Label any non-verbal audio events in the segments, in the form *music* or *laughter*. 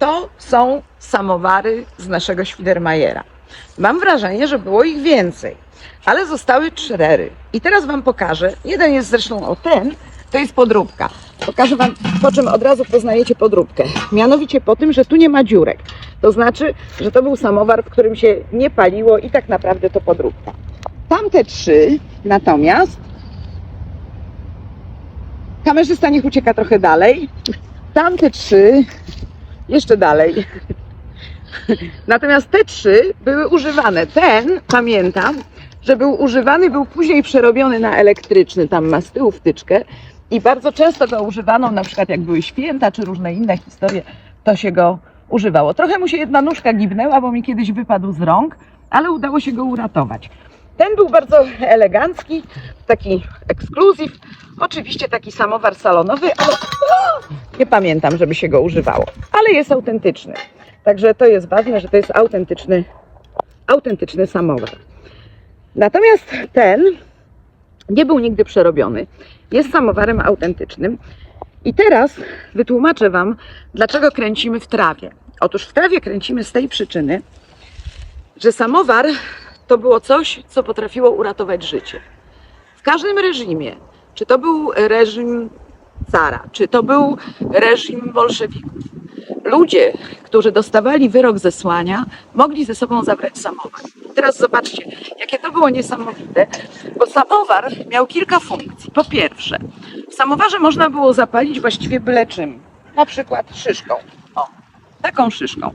To są samowary z naszego Świdermajera. Mam wrażenie, że było ich więcej, ale zostały cztery. I teraz Wam pokażę. Jeden jest zresztą o ten, to jest podróbka. Pokażę Wam, po czym od razu poznajecie podróbkę. Mianowicie po tym, że tu nie ma dziurek. To znaczy, że to był samowar, w którym się nie paliło i tak naprawdę to podróbka. Tamte trzy natomiast kamerzysta niech ucieka trochę dalej. Tamte trzy jeszcze dalej. *laughs* Natomiast te trzy były używane. Ten, pamiętam, że był używany, był później przerobiony na elektryczny, tam ma z tyłu wtyczkę i bardzo często go używano, na przykład jak były święta czy różne inne historie, to się go używało. Trochę mu się jedna nóżka gibnęła, bo mi kiedyś wypadł z rąk, ale udało się go uratować. Ten był bardzo elegancki, taki ekskluzyw, oczywiście taki samowar salonowy, ale nie pamiętam, żeby się go używało, ale jest autentyczny. Także to jest ważne, że to jest autentyczny, autentyczny samowar. Natomiast ten nie był nigdy przerobiony. Jest samowarem autentycznym. I teraz wytłumaczę Wam, dlaczego kręcimy w trawie. Otóż w trawie kręcimy z tej przyczyny, że samowar to było coś, co potrafiło uratować życie. W każdym reżimie, czy to był reżim cara, czy to był reżim bolszewików, ludzie, którzy dostawali wyrok zesłania, mogli ze sobą zabrać samowar. Teraz zobaczcie, jakie to było niesamowite, bo samowar miał kilka funkcji. Po pierwsze, w samowarze można było zapalić właściwie byle czym, na przykład szyszką. O, taką szyszką.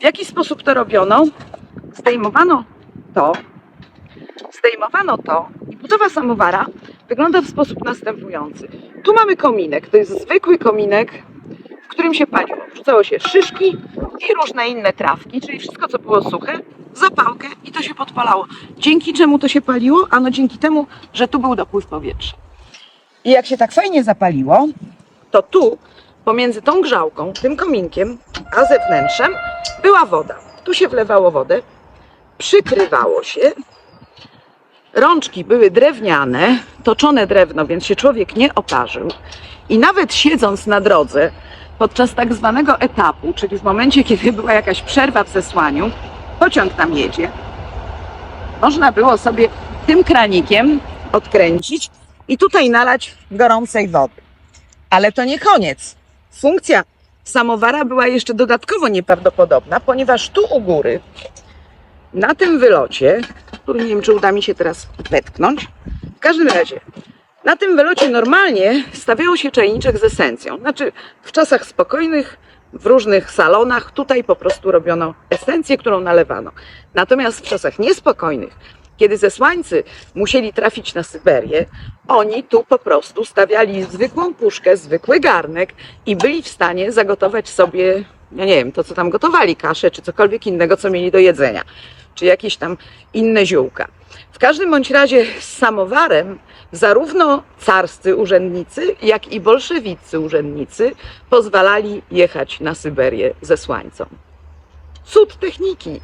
W jaki sposób to robiono? Zdejmowano to, zdejmowano to i budowa samowara wygląda w sposób następujący. Tu mamy kominek, to jest zwykły kominek, w którym się paliło. Wrzucało się szyszki i różne inne trawki, czyli wszystko, co było suche, zapałkę i to się podpalało. Dzięki czemu to się paliło? Ano dzięki temu, że tu był dopływ powietrza. I jak się tak fajnie zapaliło, to tu pomiędzy tą grzałką, tym kominkiem, a zewnętrzem była woda. Tu się wlewało wodę, przykrywało się. Rączki były drewniane, toczone drewno, więc się człowiek nie oparzył. I nawet siedząc na drodze, podczas tak zwanego etapu, czyli w momencie, kiedy była jakaś przerwa w zesłaniu, pociąg tam jedzie, można było sobie tym kranikiem odkręcić i tutaj nalać gorącej wody. Ale to nie koniec. Funkcja samowara była jeszcze dodatkowo nieprawdopodobna, ponieważ tu u góry, na tym wylocie, który nie wiem, czy uda mi się teraz wetknąć, w każdym razie, na tym wylocie normalnie stawiało się czajniczek z esencją. Znaczy, w czasach spokojnych, w różnych salonach, tutaj po prostu robiono esencję, którą nalewano. Natomiast w czasach niespokojnych, kiedy zesłańcy musieli trafić na Syberię, oni tu po prostu stawiali zwykłą puszkę, zwykły garnek i byli w stanie zagotować sobie, ja nie wiem, to co tam gotowali, kaszę czy cokolwiek innego, co mieli do jedzenia, czy jakieś tam inne ziółka. W każdym bądź razie z samowarem zarówno carscy urzędnicy, jak i bolszewicy urzędnicy pozwalali jechać na Syberię zesłańcom. Cud techniki.